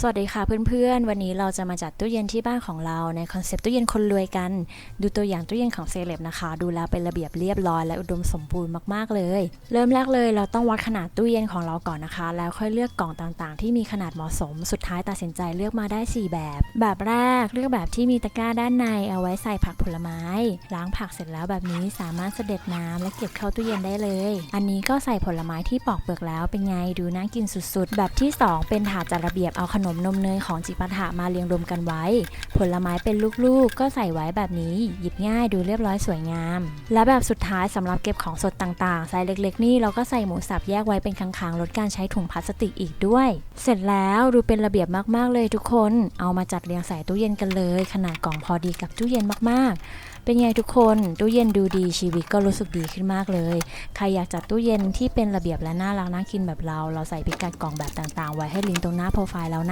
สวัสดีค่ะเพื่อนๆ วันนี้เราจะมาจัดตู้เย็นที่บ้านของเราในคอนเซปต์ตู้เย็นคนรวยกัน ดูตัวอย่างตู้เย็นของเซเลบนะคะ ดูแล้วเป็นระเบียบเรียบร้อยและอุดมสมบูรณ์มากๆเลย เริ่มแรกเลยเราต้องวัดขนาดตู้เย็นของเราก่อนนะคะ แล้วค่อยเลือกกล่องต่างๆ ที่มีขนาดเหมาะสม สุดท้ายตัดสินใจเลือกมาได้ 4 แบบ แบบแรกเลือกแบบที่มีตะกร้าด้านในเอาไว้ใส่ผักผลไม้ ล้างผักเสร็จแล้วแบบนี้สามารถเสด็จน้ำและเก็บเข้าตู้เย็นได้เลย อันนี้ก็ใส่ผลไม้ที่ปอกเปลือกแล้วเป็นไงดูน่ากินสุดๆ แบบที่ 2 เป็นถาดจัดระเบียบเอาขนนมนมเนยของจิปาถะมาเรียงรวมกันไว้ ผลไม้เป็นลูกๆ ก็ใส่ไว้แบบนี้ หยิบง่ายดูเรียบร้อยสวยงาม และแบบสุดท้ายสำหรับเก็บของสดต่างๆไซส์เล็กๆ นี่เราก็ใส่หมูสับแยกไว้เป็นค้างๆลดการใช้ถุงพลาสติกอีกด้วย เสร็จแล้วดูเป็นระเบียบมากๆเลยทุกคน เอามาจัดเรียงใส่ตู้เย็นกันเลย ขนาดกล่องพอดีกับตู้เย็นมากๆ เป็นไงทุกคนตู้เย็นดูดีชีวิตก็รู้สึกดีขึ้นมากเลย ใครอยากจัดตู้เย็นที่เป็นระเบียบและน่ารักน่ากินแบบเรา เราใส่พิกัดกล่องแบบต่างๆ ไว้ให้ลิงก์ตรงหน้าโปรไฟล์แล้วนะ